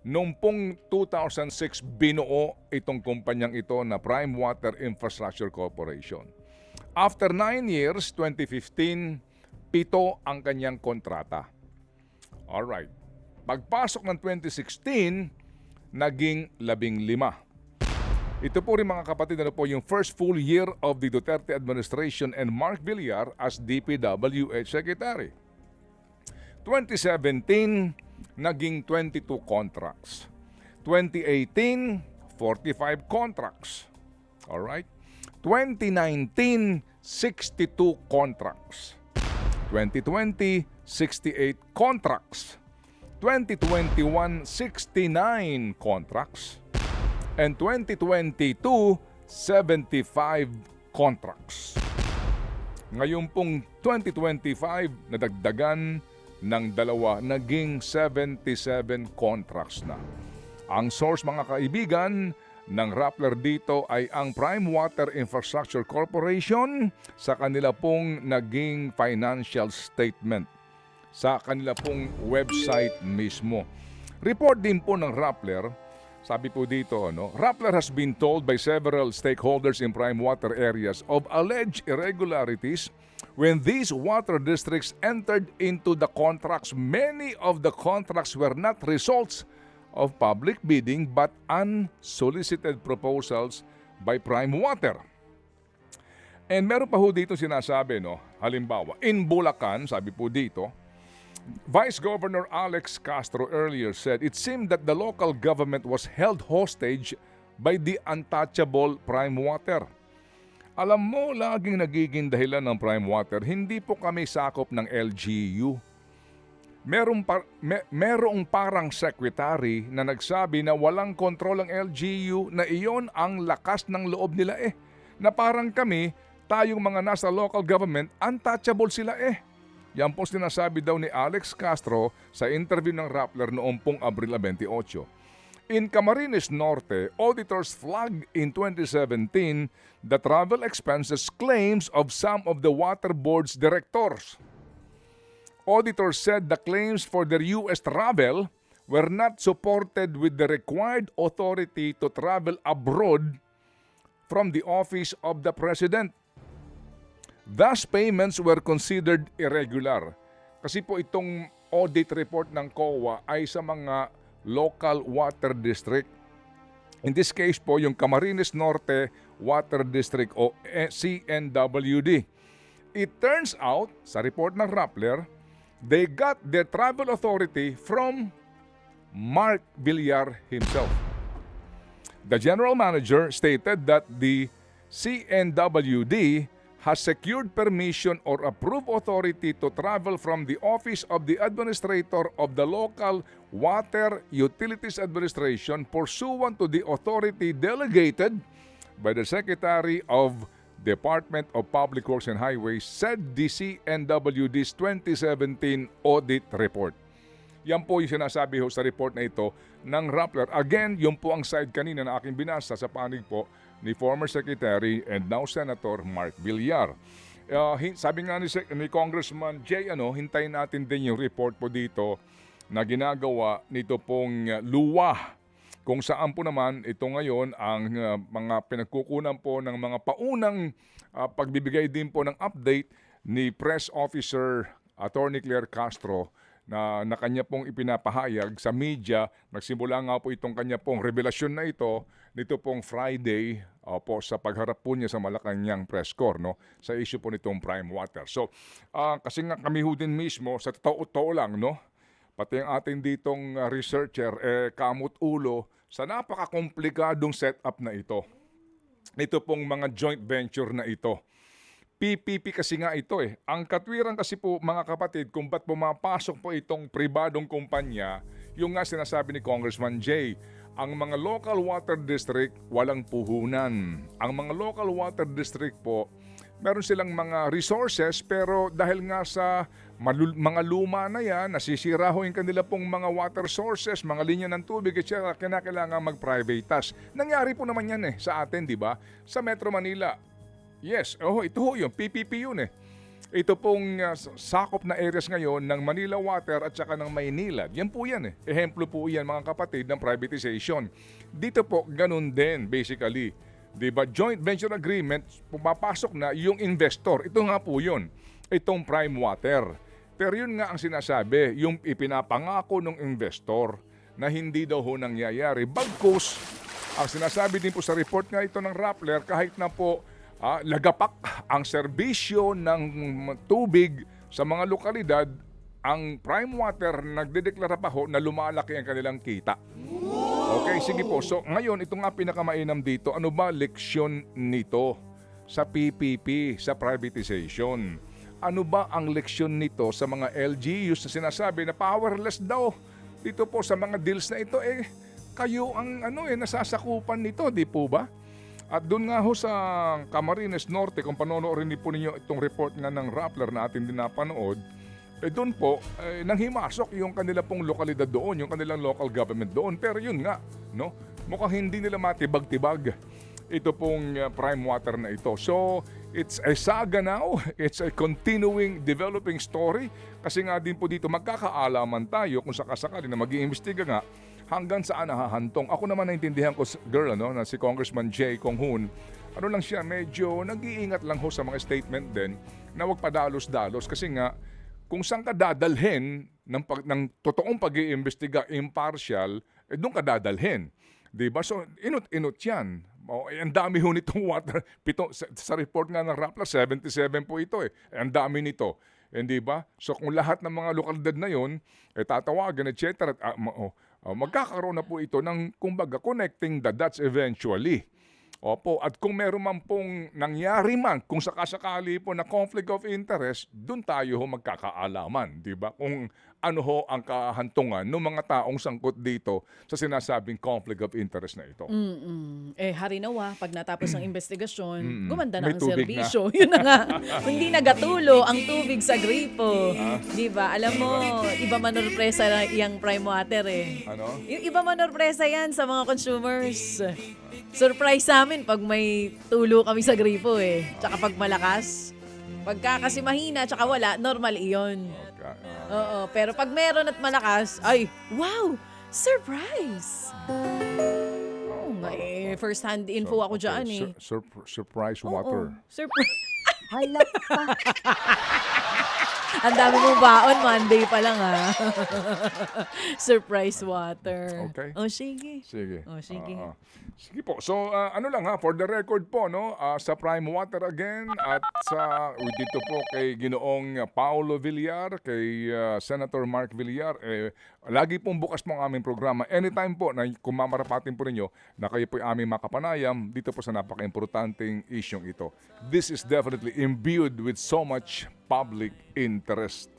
Noong pong 2006, binuo itong kumpanyang ito na Prime Water Infrastructure Corporation. After 9 years, 2015, pito ang kanyang kontrata. Alright. Pagpasok ng 2016, naging labing lima. Ito po rin mga kapatid, ano po yung first full year of the Duterte administration and Mark Villar as DPWH Secretary. 2017, naging 22 contracts. 2018, 45 contracts. Alright? 2019, 62 contracts. 2020, 68 contracts. 2021, 69 contracts. And 2022, 75 contracts. Ngayon pong 2025, nadagdagan ng dalawa, naging 77 contracts na. Ang source mga kaibigan ng Rappler dito ay ang Prime Water Infrastructure Corporation sa kanila pong naging financial statement sa kanila pong website mismo. Report din po ng Rappler, sabi po dito, ano, Rappler has been told by several stakeholders in prime water areas of alleged irregularities when these water districts entered into the contracts. Many of the contracts were not results of public bidding but unsolicited proposals by Prime Water. And meron pa ho dito sinasabi, no? Halimbawa, in Bulacan, sabi po dito, Vice Governor Alex Castro earlier said it seemed that the local government was held hostage by the untouchable Prime Water. Alam mo, laging nagiging dahilan ng Prime Water, hindi po kami sakop ng LGU. Merong, par- me- merong parang secretary na nagsabi na walang kontrol ang LGU na iyon ang lakas ng loob nila eh. Na parang kami, tayong mga nasa local government, untouchable sila eh. Yan po sinasabi daw ni Alex Castro sa interview ng Rappler noong pong Abril 28. In Camarines Norte, auditors flagged in 2017 the travel expenses claims of some of the water board's directors. Auditors said the claims for their U.S. travel were not supported with the required authority to travel abroad from the office of the President. Thus, payments were considered irregular. Kasi po itong audit report ng COA ay sa mga local water district. In this case po, yung Camarines Norte Water District o CNWD. It turns out, sa report ng Rappler, they got their travel authority from Mark Villar himself. The general manager stated that the CNWD has secured permission or approved authority to travel from the office of the administrator of the local Water Utilities Administration pursuant to the authority delegated by the Secretary of Department of Public Works and Highways said the CNWD's 2017 audit report. Yan po yung sinasabi ho sa report na ito ng Rappler. Again, yun po ang side kanina na aking binasa sa panig po ni former Secretary and now Senator Mark Villar. Uh, sabi nga ni, ni Congressman Jay, ano, hintayin natin din yung report po dito na ginagawa nito pong luwa kung saan po naman ito ngayon ang uh, mga pinagkukunan po ng mga paunang uh, pagbibigay din po ng update ni Press Officer Attorney Claire Castro na, na kanya pong ipinapahayag sa media. Nagsimula nga po itong kanya pong revelasyon na ito nito pong Friday uh, po sa pagharap po niya sa Malacanang press corps no, sa issue po nitong Prime Water. So, ah, kasi nga kami ho din mismo, sa totoo lang, no, pati ang ating ditong uh, researcher, eh, kamot ulo sa napakakomplikadong setup na ito. Ito pong mga joint venture na ito. PPP kasi nga ito eh. Ang katwiran kasi po mga kapatid kung ba't pumapasok po itong pribadong kumpanya, yung nga sinasabi ni Congressman Jay, ang mga local water district walang puhunan. Ang mga local water district po, meron silang mga resources pero dahil nga sa mga luma na yan, nasisira ho yung kanila pong mga water sources, mga linya ng tubig, etc. Kinakailangan mag-privatize. Nangyari po naman yan eh sa atin, di ba? Sa Metro Manila, Yes, oh, ito ho yung PPP yun eh. ito pong uh, sakop na areas ngayon ng Manila Water at saka ng Maynila. Yan po yan eh. Ehemplo po yan mga kapatid ng privatization. Dito po ganun din basically. 'Di ba? Joint venture agreement, pumapasok na yung investor. Ito nga po 'yun. Itong Prime Water. Pero yun nga ang sinasabi, yung ipinapangako ng investor na hindi daw ho nangyayari. Bagkus, ang sinasabi din po sa report nga ito ng Rappler, kahit na po ah, lagapak ang serbisyo ng tubig sa mga lokalidad, ang Prime Water nagdedeklara pa ho na lumalaki ang kanilang kita. Okay, sige po. So ngayon, ito nga pinakamainam dito. Ano ba leksyon nito sa PPP, sa privatization? Ano ba ang leksyon nito sa mga LGUs na sinasabi na powerless daw dito po sa mga deals na ito? Eh, kayo ang ano eh, nasasakupan nito, di po ba? At doon nga ho sa Camarines Norte, kung panonoorin niyo po ninyo itong report nga ng Rappler na atin din napanood, eh doon po, eh, nanghimasok yung kanila pong lokalidad doon, yung kanilang local government doon. Pero yun nga, no? mukhang hindi nila matibag-tibag ito pong uh, prime water na ito. So, it's a saga now. It's a continuing developing story. Kasi nga din po dito, magkakaalaman tayo kung sakasakali na mag iimbestiga nga hanggang saan nahahantong. Ako naman naintindihan ko, girl, ano, na si Congressman Jay Kong Hoon, ano lang siya, medyo nag-iingat lang ho sa mga statement din na wag padalos-dalos kasi nga kung saan ka dadalhin ng, pag, ng totoong pag-iimbestiga impartial, eh doon ka dadalhin. 'Di ba? So, inot-inot yan. Oh, eh, ang dami ho nitong water. Pito, sa, sa report nga ng Rappler, 77 po ito eh. Eh, Ang dami nito. Hindi ba? So kung lahat ng mga lokalidad na yon, eh, tatawagan, etc. At, ma- oh, oh, magkakaroon na po ito ng, kumbaga, connecting the dots eventually. Opo, at kung meron man pong nangyari man, kung sakasakali po na conflict of interest, doon tayo magkakaalaman, di ba? Kung ano ho ang kahantungan ng mga taong sangkot dito sa sinasabing conflict of interest na ito. Mm-mm. Eh, harinawa, pag natapos ang investigasyon, gumanda na May ang tubig na. serbisyo. Yun na nga. Hindi nagatulo ang tubig sa gripo. Ah. Di ba? Alam mo, iba manorpresa na yung prime water eh. Ano? Y- iba manorpresa yan sa mga consumers. Surprise sa amin pag may tulo kami sa gripo eh. Tsaka pag malakas. Pagka kasi mahina tsaka wala, normal iyon. Oo, pero pag meron at malakas, ay, wow! Surprise! Oo nga eh, first hand info ako dyan eh. Sur- sur- surprise Oo, water. surprise. Hala pa. Ang dami mong baon, Monday pa lang ah. Surprise water. Okay. Oh, sige. Sige. Oh, sige. Ah, ah. sige po. So, ah, ano lang ha, for the record po, no, ah, sa Prime Water again at sa dito po kay Ginoong Paulo Villar, kay ah, Senator Mark Villar, eh, lagi pong bukas po ang aming programa. Anytime po na kung mamarapatin po ninyo na kayo po ay aming makapanayam dito po sa napaka-importanting isyong ito. This is definitely imbued with so much public interest.